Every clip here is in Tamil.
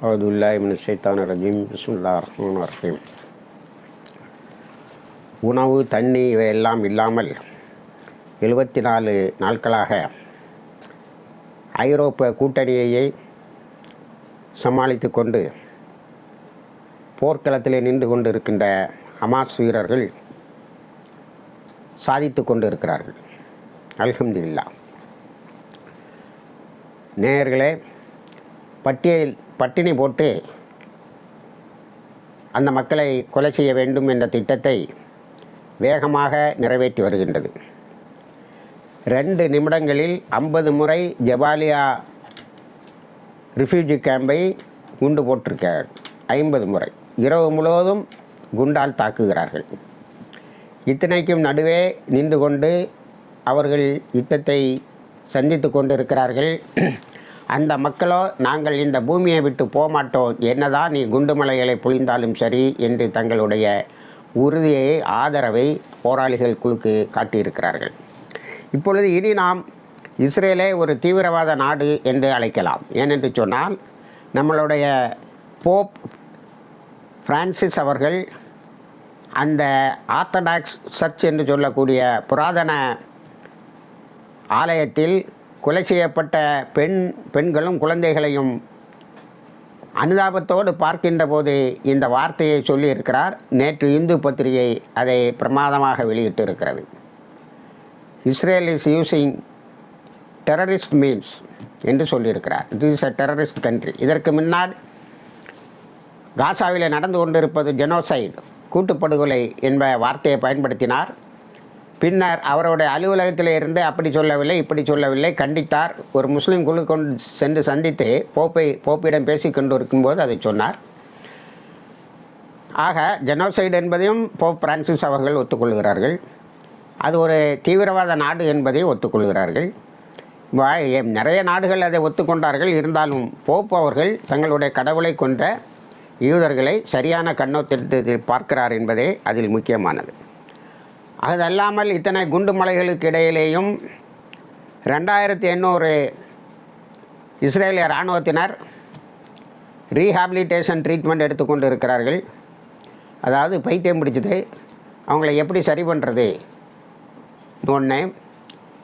அவுதுல்லாஹி மின ரஜீம் பிஸ்மில்லா ரஹ்மான் ரஹீம் உணவு தண்ணி இவையெல்லாம் இல்லாமல் எழுபத்தி நாலு நாட்களாக ஐரோப்ப கூட்டணியையை சமாளித்து கொண்டு போர்க்களத்திலே நின்று கொண்டு இருக்கின்ற ஹமாஸ் வீரர்கள் சாதித்து கொண்டு இருக்கிறார்கள் அல்ஹம்துலில்லாஹ். நேயர்களே பட்டியல் பட்டினி போட்டு அந்த மக்களை கொலை செய்ய வேண்டும் என்ற திட்டத்தை வேகமாக நிறைவேற்றி வருகின்றது. ரெண்டு நிமிடங்களில் ஐம்பது முறை ஜபாலியா ரிஃப்யூஜி கேம்பை குண்டு போட்டிருக்கிறார். ஐம்பது முறை. இரவு முழுவதும் குண்டால் தாக்குகிறார்கள். இத்தனைக்கும் நடுவே நின்று கொண்டு அவர்கள் யுத்தத்தை சந்தித்து கொண்டிருக்கிறார்கள். அந்த மக்களோ நாங்கள் இந்த பூமியை விட்டு போக மாட்டோம் என்னதான் நீ குண்டுமலைகளை பொழிந்தாலும் சரி என்று தங்களுடைய உறுதியை ஆதரவை போராளிகள் குழுக்கு காட்டியிருக்கிறார்கள். இப்பொழுது இனி நாம் இஸ்ரேலை ஒரு தீவிரவாத நாடு என்று அழைக்கலாம். ஏனென்று சொன்னால் நம்மளுடைய போப் பிரான்சிஸ் அவர்கள் அந்த ஆர்த்தடாக்ஸ் சர்ச் என்று சொல்லக்கூடிய புராதன ஆலயத்தில் கொலை செய்யப்பட்ட பெண் பெண்களும் குழந்தைகளையும் அனுதாபத்தோடு பார்க்கின்ற போது இந்த வார்த்தையை சொல்லியிருக்கிறார். நேற்று இந்து பத்திரிகை அதை பிரமாதமாக வெளியிட்டு இருக்கிறது Israel is using terrorist means என்று சொல்லியிருக்கிறார். It is a terrorist country இதற்கு முன்னால் காசாவில் நடந்து கொண்டிருப்பது ஜெனோசைடு கூட்டுப்படுகொலை என்ப வார்த்தையை பயன்படுத்தினார். பின்னர் அவருடைய அலுவலகத்தில் இருந்து அப்படி சொல்லவில்லை இப்படி சொல்லவில்லை. கண்டித்தார். ஒரு முஸ்லீம் குழு கொண்டு சென்று சந்தித்து போப்பை போப்பிடம் பேசி கொண்டு இருக்கும்போது அதை சொன்னார். ஆக ஜெனோசைடு என்பதையும் போப் பிரான்சிஸ் அவர்கள் ஒத்துக்கொள்கிறார்கள். அது ஒரு தீவிரவாத நாடு என்பதை ஒத்துக்கொள்கிறார்கள். நிறைய நாடுகள் அதை ஒத்துக்கொண்டார்கள். இருந்தாலும் போப் அவர்கள் தங்களுடைய கடவுளை கொண்ட யூதர்களை சரியான கண்ணோட்டத்தில் பார்க்கிறார் என்பதே அதில் முக்கியமானது. அதல்லாமல் இத்தனை குண்டு மலைகளுக்கு இடையிலேயும் ரெண்டாயிரத்தி எண்ணூறு இஸ்ரேலிய இராணுவத்தினர் ரீஹாபிலிட்டேஷன் ட்ரீட்மெண்ட் எடுத்துக்கொண்டு இருக்கிறார்கள் அதாவது பைத்தியம் பிடிச்சது. அவங்கள எப்படி சரி பண்ணுறது ஒன்று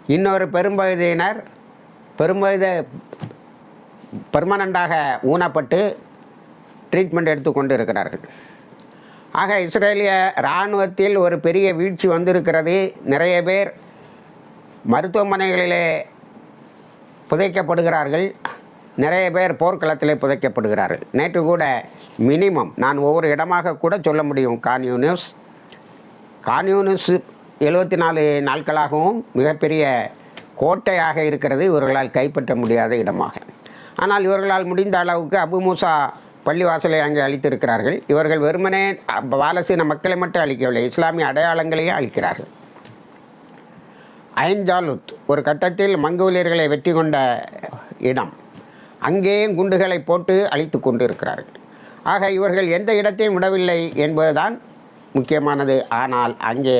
இன்னொரு பெரும்பகுதியினர் பெரும்பகுதி பெர்மனண்டாக ஊனப்பட்டு ட்ரீட்மெண்ட் எடுத்துக்கொண்டு இருக்கிறார்கள் ஆக இஸ்ரேலிய இராணுவத்தில் ஒரு பெரிய வீழ்ச்சி வந்திருக்கிறது. நிறைய பேர் மருத்துவமனைகளிலே புதைக்கப்படுகிறார்கள். நிறைய பேர் போர்க்களத்திலே புதைக்கப்படுகிறார்கள். நேற்று கூட மினிமம் நான் ஒவ்வொரு இடமாக கூட சொல்ல முடியும். கான்யூனியூஸ் கான்யூனிஸ் எழுபத்தி நாலு நாட்களாகவும் மிகப்பெரிய கோட்டையாக இருக்கிறது. இவர்களால் கைப்பற்ற முடியாத இடமாக. ஆனால் இவர்களால் முடிந்த அளவுக்கு அபு மூசா பள்ளிவாசலை அங்கே அளித்திருக்கிறார்கள். இவர்கள் வெறுமனே பாலசீன மக்களை மட்டும் அளிக்கவில்லை இஸ்லாமிய அடையாளங்களையே அளிக்கிறார்கள் ஐன் ஒரு கட்டத்தில் மங்கோலியர்களை வெற்றி கொண்ட இடம். அங்கேயும் குண்டுகளை போட்டு அழித்து கொண்டு இருக்கிறார்கள் ஆக இவர்கள் எந்த இடத்தையும் விடவில்லை என்பதுதான் முக்கியமானது. ஆனால் அங்கே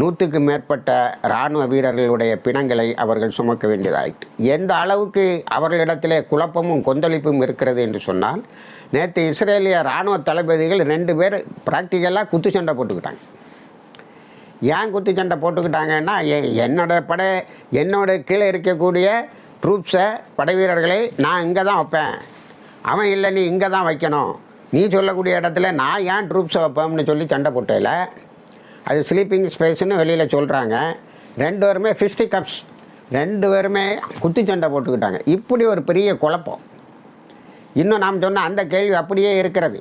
நூற்றுக்கு மேற்பட்ட இராணுவ வீரர்களுடைய பிணங்களை அவர்கள் சுமக்க வேண்டியதாயிற்று. எந்த அளவுக்கு அவர்களிடத்திலே குழப்பமும் கொந்தளிப்பும் இருக்கிறது என்று சொன்னால் நேற்று இஸ்ரேலிய இராணுவ தளபதிகள் ரெண்டு பேர் ப்ராக்டிக்கலாக குத்து சண்டை போட்டுக்கிட்டாங்க. ஏன் குத்து சண்டை போட்டுக்கிட்டாங்கன்னா எ- என்னோட படை என்னோட கீழே இருக்கக்கூடிய ட்ரூப்ஸை படை வீரர்களை நான் இங்கே தான் வைப்பேன். அவன் இல்லை நீ இங்கே தான் வைக்கணும். நீ சொல்லக்கூடிய இடத்துல நான் ஏன் ட்ரூப்ஸை வைப்பேன்னு சொல்லி சண்டை போட்டையில் அது ஸ்லீப்பிங் ஸ்பேஸ்னு வெளியில் சொல்கிறாங்க ரெண்டு பேருமே ஃபிஸ்டி கப்ஸ் ரெண்டு பேருமே குத்து சண்டை போட்டுக்கிட்டாங்க. இப்படி ஒரு பெரிய குழப்பம். இன்னும் நாம் சொன்ன அந்த கேள்வி அப்படியே இருக்கிறது.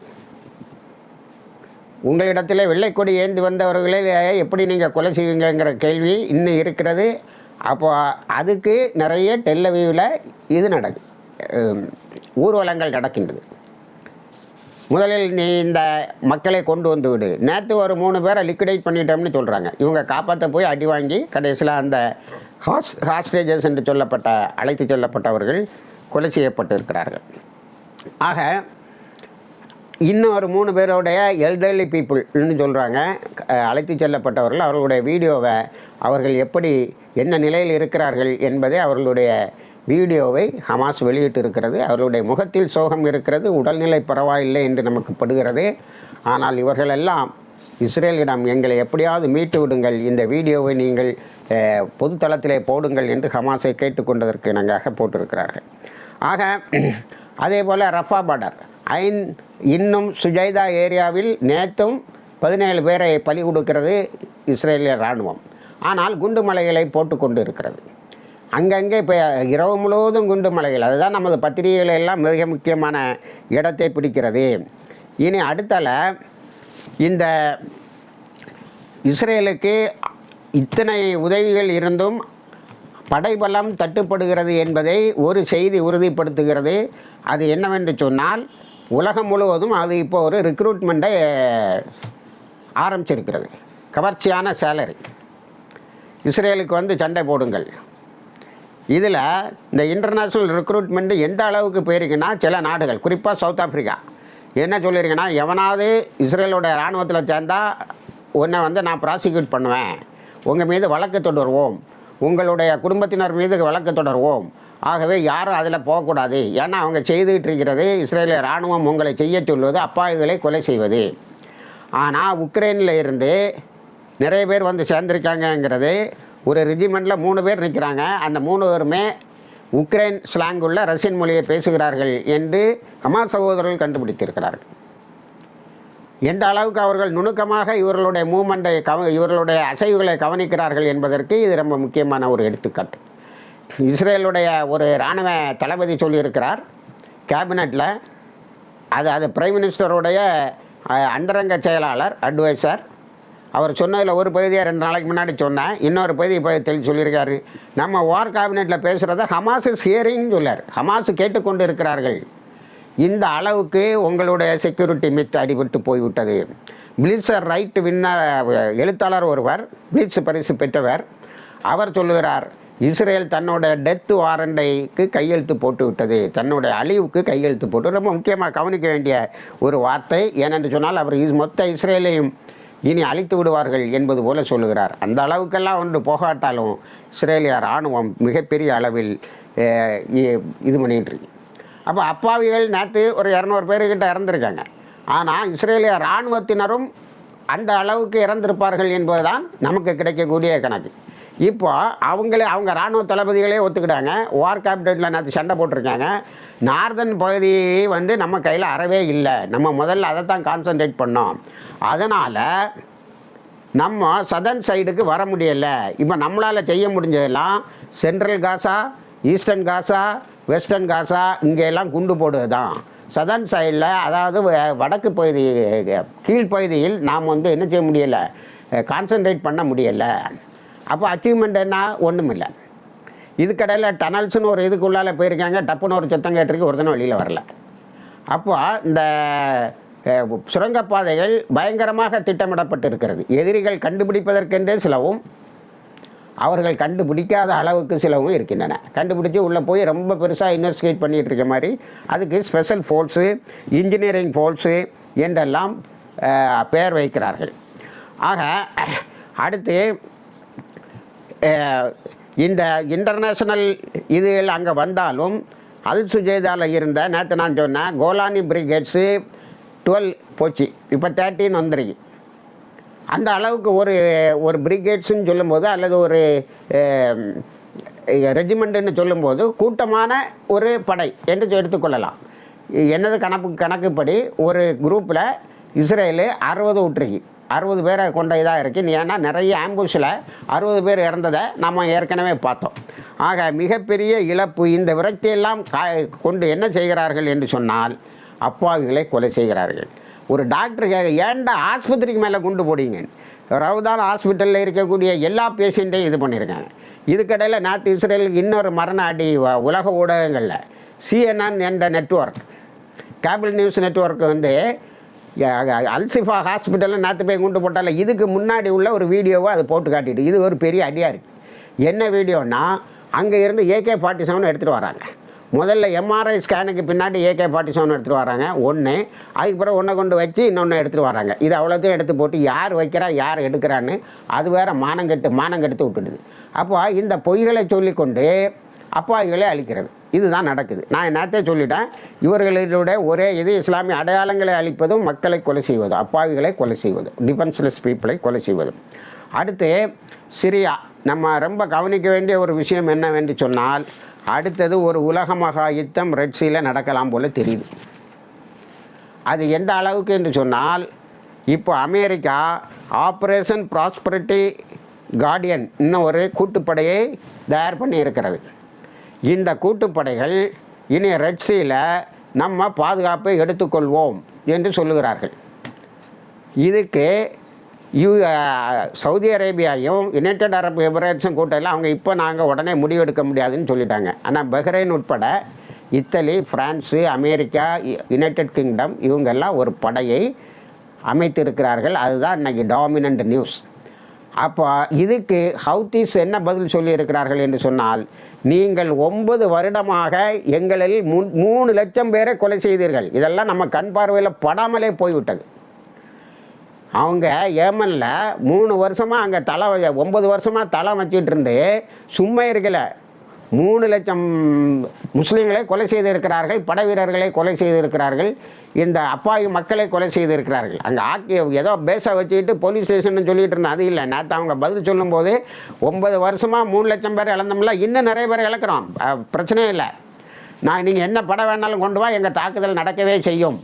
உங்களிடத்தில் வெள்ளைக்கொடி ஏந்தி வந்தவர்களை எப்படி நீங்கள் கொலை செய்வீங்கங்கிற கேள்வி இன்னும் இருக்கிறது. அப்போ அதுக்கு நிறைய டெல்லவியில் இது நடக்கு ஊர்வலங்கள் நடக்கின்றது. முதலில் நீ இந்த மக்களை கொண்டு வந்து விடு. நேற்று ஒரு மூணு பேரை லிக்விடேட் பண்ணிட்டோம்னு சொல்கிறாங்க இவங்க காப்பாற்ற போய் அடி வாங்கி கடைசியில் அந்த ஹாஸ் ஹாஸ்டேஜஸ் என்று சொல்லப்பட்ட அழைத்து சொல்லப்பட்டவர்கள் கொலை செய்யப்பட்டு இருக்கிறார்கள் ஆக இன்னும் ஒரு மூணு பேருடைய எல்டர்லி பீப்புள்னு சொல்கிறாங்க அழைத்து செல்லப்பட்டவர்கள் அவர்களுடைய வீடியோவை அவர்கள் எப்படி என்ன நிலையில் இருக்கிறார்கள் என்பதை அவர்களுடைய வீடியோவை ஹமாஸ் வெளியிட்டு இருக்கிறது அவர்களுடைய முகத்தில் சோகம் இருக்கிறது உடல்நிலை பரவாயில்லை என்று நமக்கு படுகிறது. ஆனால் இவர்களெல்லாம் இஸ்ரேலிடம் எங்களை எப்படியாவது மீட்டு விடுங்கள் இந்த வீடியோவை நீங்கள் பொதுத்தளத்திலே போடுங்கள் என்று ஹமாஸை கேட்டுக்கொண்டதற்கு இணங்காக போட்டிருக்கிறார்கள். ஆக அதே போல் ரஃபா பார்டர் ஐந் இன்னும் சுஜைதா ஏரியாவில் நேற்றும் பதினேழு பேரை பலி கொடுக்கிறது இஸ்ரேலிய இராணுவம். ஆனால் குண்டு மலைகளை போட்டு கொண்டு இருக்கிறது அங்கங்கே இப்போ இரவு முழுவதும் குண்டு மலைகள். அதுதான் நமது பத்திரிகைகள் எல்லாம் மிக முக்கியமான இடத்தை பிடிக்கிறது. இனி அடுத்தால இந்த இஸ்ரேலுக்கு இத்தனை உதவிகள் இருந்தும் படைபலம் தட்டுப்படுகிறது என்பதை ஒரு செய்தி உறுதிப்படுத்துகிறது. அது என்னவென்று சொன்னால் உலகம் முழுவதும் அது இப்போ ஒரு ரிக்ரூட்மெண்ட்டை ஆரம்பிச்சிருக்கிறது. கவர்ச்சியான சேலரி இஸ்ரேலுக்கு வந்து சண்டை போடுங்கள். இதில் இந்த இன்டர்நேஷ்னல் ரெக்ரூட்மெண்ட் எந்த அளவுக்கு போயிருக்குன்னா சில நாடுகள் குறிப்பாக சவுத் ஆஃப்ரிக்கா என்ன சொல்லியிருக்குன்னா எவனாவது இஸ்ரேலோட இராணுவத்தில் சேர்ந்தால் உன்னை வந்து நான் ப்ராசிக்யூட் பண்ணுவேன். உங்கள் மீது வழக்கு தொடருவோம். உங்களுடைய குடும்பத்தினர் மீது வழக்கு தொடருவோம். ஆகவே யாரும் அதில் போகக்கூடாது. ஏன்னா அவங்க செய்துகிட்டு இருக்கிறது இஸ்ரேலிய இராணுவம் உங்களை செய்ய சொல்வது அப்பாவிகளை கொலை செய்வது. ஆனால் உக்ரைனில் இருந்து நிறைய பேர் வந்து சேர்ந்துருக்காங்கங்கிறது ஒரு ரெஜிமெண்ட்டில் மூணு பேர் நிற்கிறாங்க. அந்த மூணு பேருமே உக்ரைன் ஸ்லாங் உள்ள ரஷ்யன் மொழியை பேசுகிறார்கள் என்று ஹமாஸ் சகோதரர்கள் கண்டுபிடித்திருக்கிறார்கள். எந்த அளவுக்கு அவர்கள் நுணுக்கமாக இவர்களுடைய மூமெண்ட்டை கவ இவர்களுடைய அசைவுகளை கவனிக்கிறார்கள் என்பதற்கு இது ரொம்ப முக்கியமான ஒரு எடுத்துக்காட்டு. இஸ்ரேலுடைய ஒரு இராணுவ தளபதி சொல்லியிருக்கிறார் கேபினட்டில் அது அது பிரைம் மினிஸ்டருடைய அந்தரங்க செயலாளர் அட்வைசர். அவர் சொன்னதில் ஒரு பகுதியை ரெண்டு நாளைக்கு முன்னாடி சொன்னேன். இன்னொரு பகுதி இப்போ தெளி சொல்லியிருக்காரு. நம்ம வார் கேபினெட்டில் பேசுகிறத ஹமாஸ் இஸ் ஹியரிங் சொல்லார். ஹமாஸ் கேட்டுக்கொண்டு இருக்கிறார்கள் இந்த அளவுக்கு உங்களுடைய செக்யூரிட்டி மித் அடிபட்டு போய்விட்டது. பிளிட்ஸர் ரைட் வின்னர் எழுத்தாளர் ஒருவர் பிளிட்ஸ் பரிசு பெற்றவர் அவர் சொல்லுகிறார் இஸ்ரேல் தன்னோட டெத் வாரண்டைக்கு கையெழுத்து போட்டு விட்டது தன்னுடைய அழிவுக்கு கையெழுத்து போட்டு ரொம்ப முக்கியமாக கவனிக்க வேண்டிய ஒரு வார்த்தை ஏனென்று சொன்னால் அவர் மொத்த இஸ்ரேலையும் இனி அழித்து விடுவார்கள் என்பது போல சொல்லுகிறார். அந்த அளவுக்கெல்லாம் ஒன்று போகாட்டாலும் இஸ்ரேலிய இராணுவம் மிகப்பெரிய அளவில் இது பண்ணிகிட்டு அப்போ அப்பாவிகள் நேற்று ஒரு இரநூறு பேருக்கிட்ட இறந்துருக்காங்க. ஆனால் இஸ்ரேலிய இராணுவத்தினரும் அந்த அளவுக்கு இறந்திருப்பார்கள் என்பதுதான் நமக்கு கிடைக்கக்கூடிய கணக்கு. இப்போ அவங்களே அவங்க இராணுவ தளபதிகளே ஒத்துக்கிட்டாங்க. வார் கேபிட்டலில் நேற்று சண்டை போட்டிருக்காங்க. நார்தன் பகுதி வந்து நம்ம கையில் அறவே இல்லை. நம்ம முதல்ல அதை தான் கான்சன்ட்ரேட் பண்ணோம். அதனால் நம்ம சதர்ன் சைடுக்கு வர முடியலை. இப்போ நம்மளால் செய்ய முடிஞ்சதெல்லாம் central Gaza eastern Gaza western Gaza இங்கே எல்லாம் குண்டு போடுவது தான் சதர்ன் சைடில் அதாவது வ- வடக்கு பகுதி கீழ்ப்பகுதியில் நாம் வந்து என்ன செய்ய முடியலை? கான்சன்ட்ரேட் பண்ண முடியலை. அப்போ அச்சீவ்மெண்ட் என்ன? ஒன்றுமில்லை இதுக்கடையில் டனல்ஸ்னு ஒரு இதுக்குள்ளால் போயிருக்காங்க. டப்புன்னு ஒரு சுத்தம் கேட்டிருக்கு ஒரு தினம் வெளியில் வரல. அப்போ இந்த சுரங்கப்பாதைகள் பயங்கரமாக திட்டமிடப்பட்டு இருக்கிறது எதிரிகள் கண்டுபிடிப்பதற்கென்றே சிலவும் அவர்கள் கண்டுபிடிக்காத அளவுக்கு சிலவும் இருக்கின்றன. கண்டுபிடிச்சி உள்ளே போய் ரொம்ப பெருசாக இன்வெஸ்டிகேட் பண்ணிகிட்டு இருக்க மாதிரி அதுக்கு ஸ்பெஷல் ஃபோர்ஸு இன்ஜினியரிங் ஃபோர்ஸு என்றெல்லாம் பெயர் வைக்கிறார்கள். ஆக அடுத்து இந்த இன்டர்நேஷனல் இதில் அங்கே வந்தாலும் அல் சுஜேதாவில் இருந்த நேற்று நான் சொன்னேன் கோலானி பிரிகேட்ஸு டுவெல் போச்சு இப்போ தேர்ட்டின் வந்துருக்கு. அந்த அளவுக்கு ஒரு ஒரு பிரிகேட்ஸுன்னு சொல்லும்போது அல்லது ஒரு ரெஜிமெண்ட்டுன்னு சொல்லும்போது கூட்டமான ஒரு படை என்று எடுத்துக்கொள்ளலாம் என்னது கணக்கு கணக்குப்படி ஒரு குரூப்பில் இஸ்ரேலு அறுபது விட்டுருக்கு. அறுபது பேரை கொண்ட இதாக இருக்குது ஏன்னா நிறைய ஆம்புஷில் அறுபது பேர் இறந்ததை நம்ம ஏற்கனவே பார்த்தோம். ஆக மிகப்பெரிய இழப்பு இந்த விரக்தியெல்லாம் கா கொண்டு என்ன செய்கிறார்கள் என்று சொன்னால் அப்பாவிகளை கொலை செய்கிறார்கள். ஒரு டாக்டர் கேட்க ஏன்டா ஆஸ்பத்திரிக்கு மேலே கொண்டு போடுங்க ரவுதான் ஹாஸ்பிட்டலில் இருக்கக்கூடிய எல்லா பேஷண்ட்டையும் இது பண்ணியிருக்காங்க. இதுக்கடையில் நார்த் இஸ்ரேலுக்கு இன்னொரு மரண அடி உலக ஊடகங்களில் சிஎன்என் என்ற நெட்வொர்க் கேபிள் நியூஸ் நெட்வொர்க் வந்து அல்சிஃபா ஹாஸ்பிட்டலில் நேற்று போய் கொண்டு போட்டால இதுக்கு முன்னாடி உள்ள ஒரு வீடியோவை அதை போட்டு காட்டிட்டு. இது ஒரு பெரிய அடியாக இருக்குது என்ன வீடியோன்னா அங்கே இருந்து ஏகே ஃபார்ட்டி செவன் எடுத்துகிட்டு வராங்க. முதல்ல எம்ஆர்ஐ ஸ்கேனுக்கு பின்னாடி ஏகே ஃபார்ட்டி செவன் எடுத்துகிட்டு வராங்க. ஒன்று அதுக்கு பிறகு ஒன்றை கொண்டு வச்சு இன்னொன்று எடுத்துகிட்டு வராங்க. இது அவ்வளோத்தையும் எடுத்து போட்டு யார் வைக்கிறா யார் எடுக்கிறான்னு அது வேற மானங்கெட்டு மானங்கெடுத்து விட்டுடுது. அப்போ இந்த பொய்களை சொல்லிக்கொண்டு அப்பாவிகளை அழிக்கிறது. இதுதான் நடக்குது. நான் நேரத்தே சொல்லிட்டேன் இவர்களுடைய ஒரே இது இஸ்லாமிய அடையாளங்களை அழிப்பதும் மக்களை கொலை செய்வதும் அப்பாவிகளை கொலை செய்வதும் டிஃபென்ஸ்லெஸ் பீப்புளை கொலை செய்வதும். அடுத்து சிரியா. நம்ம ரொம்ப கவனிக்க வேண்டிய ஒரு விஷயம் என்னவென்று சொன்னால் அடுத்தது ஒரு உலக மகா யுத்தம் ரெட்ஸியில் நடக்கலாம் போல தெரியுது. அது எந்த அளவுக்கு என்று சொன்னால் இப்போ அமெரிக்கா ஆப்ரேஷன் ப்ராஸ்பரிட்டி கார்டியன் இன்னும் ஒரு கூட்டுப்படையை தயார் பண்ணி இருக்கிறது இந்த கூட்டுப்படைகள் இனி ரெட்ஸியில் நம்ம பாதுகாப்பை எடுத்துக்கொள்வோம் என்று சொல்லுகிறார்கள். இதுக்கு யூ சவுதி அரேபியாவும் யுனைடெட் அரப் எமிரேட்ஸும் கூட்டையில் அவங்க இப்போ நாங்கள் உடனே முடிவெடுக்க முடியாதுன்னு சொல்லிட்டாங்க. ஆனால் பஹ்ரைன் உட்பட Italy France America U- United Kingdom இவங்கெல்லாம் ஒரு படையை அமைத்திருக்கிறார்கள். அதுதான் இன்னைக்கு டாமினண்ட் நியூஸ் அப்போ இதுக்கு ஹவுத்திஸ் என்ன பதில் சொல்லியிருக்கிறார்கள் என்று சொன்னால் நீங்கள் ஒன்பது வருடமாக எங்களில் மூணு லட்சம் பேரை கொலை செய்தீர்கள். இதெல்லாம் நம்ம கண் பார்வையில் படாமலே போய்விட்டது. அவங்க ஏமனில் மூணு வருஷமாக அங்கே தலை வ- ஒன்பது வருஷமாக தலை வச்சுட்டு இருந்து சும்மா இருக்கலை. மூணு லட்சம் முஸ்லீம்களை கொலை செய்திருக்கிறார்கள் படை வீரர்களை கொலை செய்திருக்கிறார்கள் இந்த அப்பாவி மக்களை கொலை செய்திருக்கிறார்கள். அங்கே ஆக்கி ஏதோ பேச வச்சுக்கிட்டு போலீஸ் ஸ்டேஷன் சொல்லிட்டு இருந்தேன் அது இல்லை. நேற்று அவங்க பதில் சொல்லும்போது ஒன்பது வருஷமாக மூணு லட்சம் பேர் இழந்தோம்ல இன்னும் நிறைய பேர் இழக்கிறோம். அஹ், பிரச்சனையே இல்லை. நான் நீங்கள் என்ன படம் வேணாலும் கொண்டு வா எங்கள் தாக்குதல் நடக்கவே செய்யும்.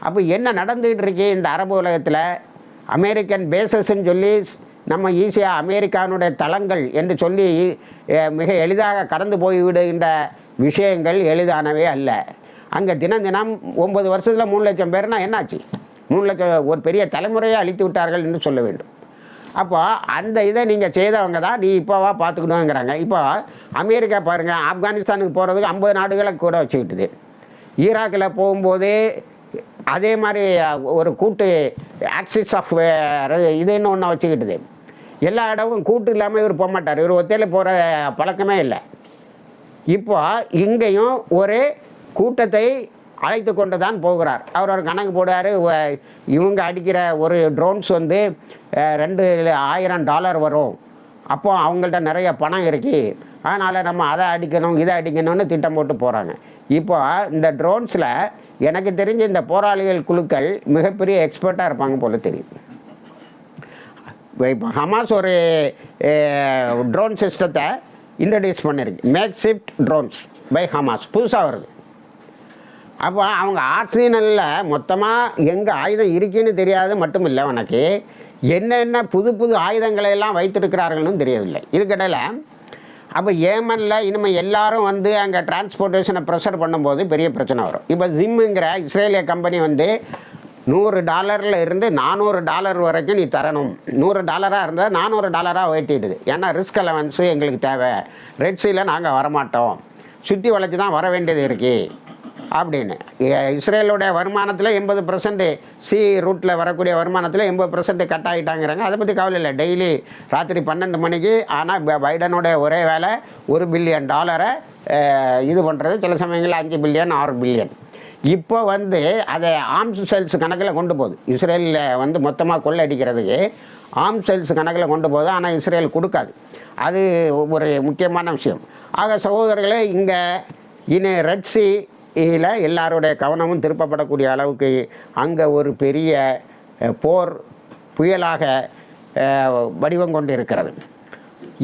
அப்போ என்ன நடந்துகிட்டு இருக்கு இந்த அரபு உலகத்தில்? அமெரிக்கன் பேசஸ்ன்னு சொல்லி நம்ம ஈஸியாக அமெரிக்கானுடைய தளங்கள் என்று சொல்லி மிக எளிதாக கடந்து போய் விடுகின்ற விஷயங்கள் எளிதானவே அல்ல. அங்கே தினம் தினம் ஒம்பது வருஷத்தில் மூணு லட்சம் பேர்னா என்னாச்சு? மூணு லட்சம் ஒரு பெரிய தலைமுறையை அழித்து விட்டார்கள் என்று சொல்ல வேண்டும். அப்போ அந்த இதை நீங்கள் செய்தவங்க தான் நீ இப்போவா பார்த்துக்கணுங்கிறாங்க. இப்போ அமெரிக்கா பாருங்கள் ஆப்கானிஸ்தானுக்கு போகிறதுக்கு ஐம்பது நாடுகளை கூட வச்சுக்கிட்டுது. ஈராக்கில் போகும்போது அதே மாதிரி ஒரு கூட்டு ஆக்சிஸ் ஆஃப் இதுன்னு ஒன்று வச்சுக்கிட்டுது. எல்லா இடமும் கூட்டு இல்லாமல் இவர் போக மாட்டார். இவர் ஒத்தையில் போகிற பழக்கமே இல்லை. இப்போ இங்கேயும் ஒரு கூட்டத்தை அழைத்து கொண்டு தான் போகிறார். அவர் ஒரு கணக்கு போடுவார். இவங்க அடிக்கிற ஒரு ட்ரோன்ஸ் வந்து ரெண்டு ஆயிரம் டாலர் வரும். அப்போ அவங்கள்ட்ட நிறைய பணம் இருக்குது அதனால் நம்ம அதை அடிக்கணும் இதை அடிக்கணும்னு திட்டம் போட்டு போகிறாங்க இப்போ இந்த ட்ரோன்ஸில் எனக்கு தெரிஞ்ச இந்த போராளிகள் குழுக்கள் மிகப்பெரிய எக்ஸ்பர்ட்டாக இருப்பாங்க போல் தெரியும் இப்போ ஹமாஸ் ஒரு ட்ரோன் சிஸ்டத்தை இன்ட்ரடியூஸ் பண்ணியிருக்கு makeshift drones by Hamas புதுசாக வருது. அப்போ அவங்க ஆர்சினலில் மொத்தமாக எங்கே ஆயுதம் இருக்குன்னு தெரியாது மட்டும் இல்லை உனக்கு. என்னென்ன புது புது ஆயுதங்களை எல்லாம் வைத்திருக்கிறார்கள்னு தெரியவில்லை. இதுக்கிடையில் அப்போ ஏமனில் இனிமேல் எல்லாரும் வந்து அங்கே டிரான்ஸ்போர்ட்டேஷனை ப்ரெஷர் பண்ணும்போது பெரிய பிரச்சனை வரும். இப்போ ஜிம்முங்கிற இஸ்ரேலிய கம்பெனி வந்து நூறு டாலரில் இருந்து நானூறு டாலர் வரைக்கும் நீ தரணும். நூறு டாலராக இருந்தால் நானூறு டாலராக உயர்த்திடுது. ஏன்னா ரிஸ்க் அலவன்ஸு எங்களுக்கு தேவை. ரெட் சீல நாங்கள் வரமாட்டோம். சுற்றி வளைச்சி தான் வர வேண்டியது இருக்குது அப்படின்னு. இஸ்ரேலுடைய வருமானத்தில் எண்பது பர்சன்ட் சி ரூட்டில் வரக்கூடிய வருமானத்தில் எண்பது பர்சன்ட் கட் ஆகிட்டாங்கிறாங்க அதை பற்றி கவலை இல்லை. டெய்லி ராத்திரி பன்னெண்டு மணிக்கு ஆனால் பைடனுடைய ஒரே வேலை ஒரு பில்லியன் டாலரை இது பண்ணுறது சில சமயங்களில் அஞ்சு பில்லியன் ஆறு பில்லியன் இப்போ வந்து அதை ஆர்ம்ஸ் செல்ஸ் கணக்கில் கொண்டு போகுது. இஸ்ரேலில் வந்து மொத்தமாக கொள்ளடிக்கிறதுக்கு ஆர்ம்ஸ் செல்ஸ் கணக்கில் கொண்டு போகுது. ஆனால் இஸ்ரேல் கொடுக்காது. அது ஒரு முக்கியமான விஷயம். ஆக சகோதரர்களே இங்கே இனி ரெட்ஸியில் சீல எல்லாருடைய கவனமும் திருப்பப்படக்கூடிய அளவுக்கு அங்கே ஒரு பெரிய போர் புயலாக வடிவம் கொண்டு இருக்கிறது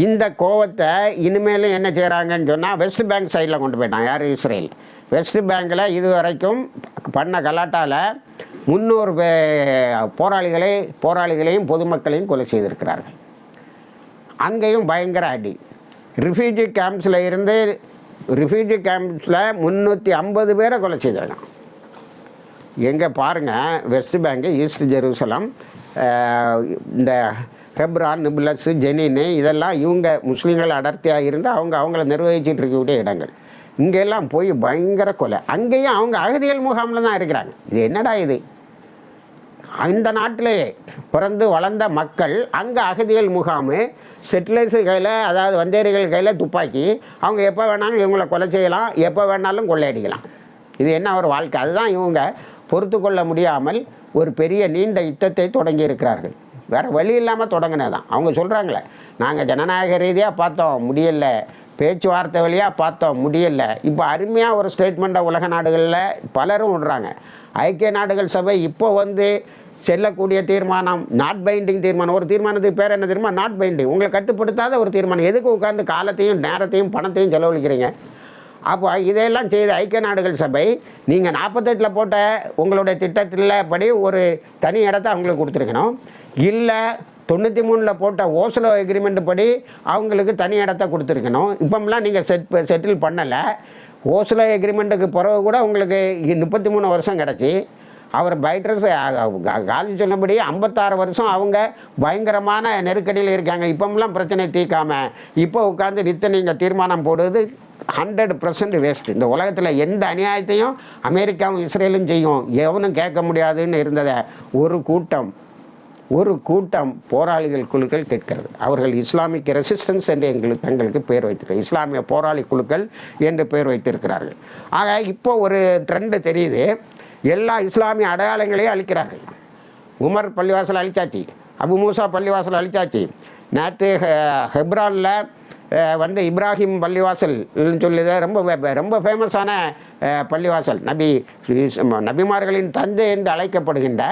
இந்த கோவத்தை இனிமேலும் என்ன செய்கிறாங்கன்னு சொன்னால் வெஸ்ட் பேங்க் சைடில் கொண்டு போயிட்டான் யார்? இஸ்ரேல். வெஸ்ட் பேங்கில் இது வரைக்கும் பண்ண கலாட்டாவில் முந்நூறு பே போராளிகளை போராளிகளையும் பொதுமக்களையும் கொலை செய்திருக்கிறார்கள். அங்கேயும் பயங்கர அடி. ரிஃப்யூஜி கேம்ப்ஸில் இருந்து ரிஃப்யூஜி கேம்ப்ஸில் முந்நூற்றி ஐம்பது பேரை கொலை செய்திருக்கான் எங்கே பாருங்கள் வெஸ்ட் பேங்கு ஈஸ்ட் ஜெருசலம் இந்த ஹெப்ரான் நிபுலஸ் ஜெனின்னு இதெல்லாம் இவங்க முஸ்லீம்கள் அடர்த்தியாக இருந்து அவங்க அவங்கள நிர்வகிச்சிட்டு இருக்கக்கூடிய இடங்கள். இங்கெல்லாம் போய் பயங்கர கொலை. அங்கேயும் அவங்க அகதிகள் முகாமில் தான் இருக்கிறாங்க. இது என்னடா இது? அந்த நாட்டிலேயே பிறந்து வளர்ந்த மக்கள் அங்கே அகதிகள் முகாமு செட்டிலர்ஸு கையில் அதாவது வந்தேரிகள் கையில் துப்பாக்கி அவங்க எப்போ வேணாலும் இவங்களை கொலை செய்யலாம் எப்போ வேணாலும் கொள்ளையடிக்கலாம். இது என்ன ஒரு வாழ்க்கை? அதுதான் இவங்க பொறுத்து கொள்ள முடியாமல் ஒரு பெரிய நீண்ட யுத்தத்தை தொடங்கி இருக்கிறார்கள். வேறு வழி இல்லாமல் தொடங்கினது தான் அவங்க சொல்கிறாங்களே நாங்கள் ஜனநாயக ரீதியாக பார்த்தோம் முடியல. பேச்சுவார்த்தை வழியாக பார்த்தோம் முடியல. இப்போ அருமையாக ஒரு ஸ்டேட்மெண்ட்டை உலக நாடுகளில் பலரும் விடுறாங்க. ஐக்கிய நாடுகள் சபை இப்போ வந்து செல்லக்கூடிய தீர்மானம் நாட் பைண்டிங் தீர்மானம். ஒரு தீர்மானத்துக்கு பேர் என்ன தீர்மானம் நாட் பைண்டிங் உங்களை கட்டுப்படுத்தாத ஒரு தீர்மானம். எதுக்கு உட்காந்து காலத்தையும் நேரத்தையும் பணத்தையும் செலவழிக்கிறீங்க? அப்போ இதையெல்லாம் செய்த ஐக்கிய நாடுகள் சபை நீங்கள் நாற்பத்தெட்டில் போட்ட உங்களுடைய திட்டத்தில் படி ஒரு தனி இடத்த அவங்களுக்கு கொடுத்துருக்கணும். இல்லை தொண்ணூற்றி மூணில் போட்ட ஓஸ்லோ எக்ரிமெண்ட் படி அவங்களுக்கு தனி இடத்த கொடுத்துருக்கணும். இப்போம்லாம் நீங்கள் செட் செட்டில் பண்ணலை. ஓஸ்லோ எக்ரிமெண்ட்டுக்கு பிறகு கூட உங்களுக்கு முப்பத்தி மூணு வருஷம் கிடச்சி. அவர் பைட்ரஸ் காந்தி சொன்னபடி ஐம்பத்தாறு வருஷம் அவங்க பயங்கரமான நெருக்கடியில் இருக்காங்க. இப்போம்லாம் பிரச்சனை தீர்க்காமல் இப்போ உட்காந்து நித்த நீங்கள் தீர்மானம் போடுவது ஹண்ட்ரட் பர்சன்ட் வேஸ்ட் இந்த உலகத்தில் எந்த அநியாயத்தையும் அமெரிக்காவும் இஸ்ரேலும் செய்யும். எவனும் கேட்க முடியாதுன்னு இருந்ததை ஒரு கூட்டம். ஒரு கூட்டம் போராளிகள் குழுக்கள் கேட்கிறது. அவர்கள் இஸ்லாமிக் ரெசிஸ்டன்ஸ் என்று எங்களுக்கு தங்களுக்கு பெயர் வைத்திருக்கிறார் இஸ்லாமிய போராளி குழுக்கள் என்று பெயர் வைத்திருக்கிறார்கள். ஆக இப்போ ஒரு ட்ரெண்டு தெரியுது. எல்லா இஸ்லாமிய அடையாளங்களையும் அழிக்கிறார்கள். உமர் பள்ளிவாசல் அழிச்சாச்சு. அபு மூசா பள்ளிவாசல் அழிச்சாச்சு. நேற்று ஹெப்ரானில் வந்து இப்ராஹிம் பள்ளிவாசல் சொல்லுது ரொம்ப ரொம்ப ஃபேமஸான பள்ளிவாசல். நபி நபிமார்களின் தந்தை என்று அழைக்கப்படுகின்ற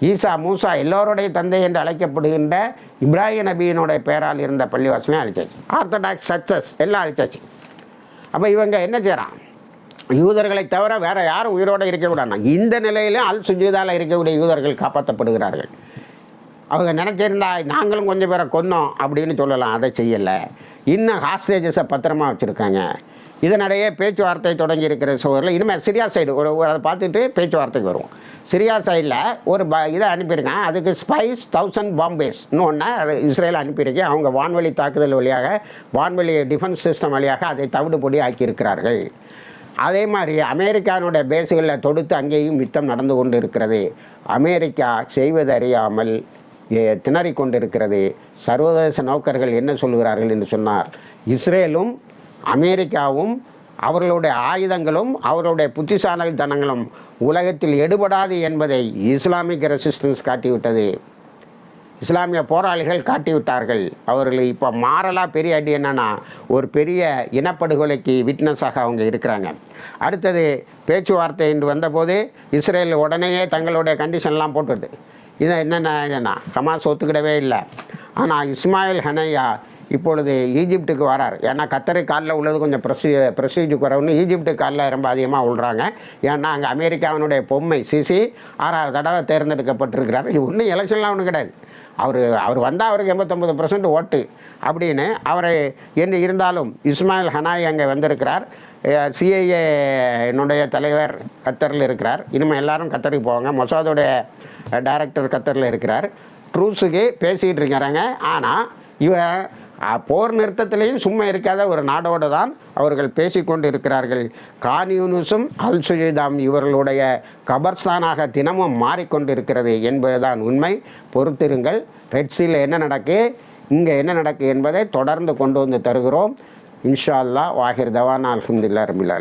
ஈசா மூசா எல்லோருடைய தந்தை என்று அழைக்கப்படுகின்ற இப்ராஹிம் நபியினுடைய பெயரால் இருந்த பள்ளிவாசலையும் அழிச்சாச்சு. ஆர்த்தடாக்ஸ் சர்ச்சஸ் எல்லாம் அழிச்சாச்சு. அப்போ இவங்க என்ன செய்கிறான் யூதர்களை தவிர வேறு யாரும் உயிரோடு இருக்கக்கூடாது இந்த நிலையிலும் அல் சுஜிதாவில் இருக்கக்கூடிய யூதர்கள் காப்பாற்றப்படுகிறார்கள். அவங்க நினச்சிருந்தா நாங்களும் கொஞ்சம் பேரை கொன்னோம் அப்படின்னு சொல்லலாம். அதை செய்யலை. இன்னும் ஹாஸ்டேஜஸை பத்திரமா வச்சுருக்காங்க. இதனிடையே பேச்சுவார்த்தை தொடங்கி இருக்கிற இனிமேல் சிரியா சைடு ஒரு அதை பார்த்துட்டு பேச்சுவார்த்தைக்கு வருவோம். சிரியா சைடில் ஒரு ப இதை அனுப்பியிருக்கேன். அதுக்கு ஸ்பைஸ் தௌசண்ட் பாம்பேஸ்னு ஒன்று இஸ்ரேல் அனுப்பியிருக்கேன் அவங்க வான்வெளி தாக்குதல் வழியாக வான்வெளி டிஃபென்ஸ் சிஸ்டம் வழியாக அதை தவிடுபொடி ஆக்கியிருக்கிறார்கள். அதே மாதிரி அமெரிக்கானுடைய பேஸுகளில் தொடுத்து அங்கேயும் யுத்தம் நடந்து கொண்டு இருக்கிறது அமெரிக்கா செய்வது அறியாமல் திணறிக் கொண்டிருக்கிறது. சர்வதேச நோக்கர்கள் என்ன சொல்கிறார்கள் என்று சொன்னார் இஸ்ரேலும் அமெரிக்காவும் அவர்களுடைய ஆயுதங்களும் அவர்களுடைய புத்திசாலித்தனங்களும் உலகத்தில் எடுபடாது என்பதை இஸ்லாமிக் ரெசிஸ்டன்ஸ் காட்டிவிட்டது. இஸ்லாமிய போராளிகள் காட்டிவிட்டார்கள். அவர்கள் இப்போ மாறலாக பெரிய அடி என்னென்னா ஒரு பெரிய இனப்படுகொலைக்கு விட்னஸாக அவங்க இருக்கிறாங்க. அடுத்தது பேச்சுவார்த்தை என்று வந்தபோது இஸ்ரேல் உடனேயே தங்களுடைய கண்டிஷன்லாம் போட்டுடுது. இதை என்னென்ன இதுன்னா ஹமாஸ் ஒத்துக்கிடவே இல்லை. ஆனால் இஸ்மாயில் ஹனையா இப்பொழுது ஈஜிப்டுக்கு வரார். ஏன்னா கத்தரை காலில் உள்ளது கொஞ்சம் ப்ரொசீ ப்ரொசீஜர் குறவுன்னு ஈஜிப்டு காலில் ரொம்ப அதிகமாக விழுறாங்க ஏன்னா அங்கே அமெரிக்காவினுடைய பொம்மை சிசி ஆறாவது தடவை தேர்ந்தெடுக்கப்பட்டிருக்கிறார். இது ஒன்றும் எலெக்ஷன்லாம் ஒன்றும் கிடையாது. அவர் அவர் வந்தால் அவருக்கு எண்பத்தொம்பது பர்சன்ட் ஓட்டு. அப்படின்னு அவரை என்ன இருந்தாலும் இஸ்மாயில் ஹனாய் அங்கே வந்திருக்கிறார். சிஐஏ என்னுடைய தலைவர் கத்தரில் இருக்கிறார். இனிமேல் எல்லாரும் கத்தருக்கு போவாங்க. மொசாதோடைய டைரக்டர் கத்தரில் இருக்கிறார். ட்ரூஸுக்கு பேசிகிட்டு இருக்கிறாங்க ஆனால் இவன் போர் நிறுத்தத்திலையும் சும்மா இருக்காத ஒரு நாடோடு தான் அவர்கள் பேசிக்கொண்டு இருக்கிறார்கள் கான்யூனுஸும் அல் சுஜிதாம் இவர்களுடைய கபர்ஸ்தானாக தினமும் மாறிக்கொண்டு இருக்கிறது என்பதுதான் உண்மை. பொறுத்திருங்கள் ரெட்ஸில் என்ன நடக்கு இங்கே என்ன நடக்கு என்பதை தொடர்ந்து கொண்டு வந்து தருகிறோம். இன்ஷா அல்லாஹ் வாஹிர் தவான் அல்ஹம்துலில்லாஹ் ரபில்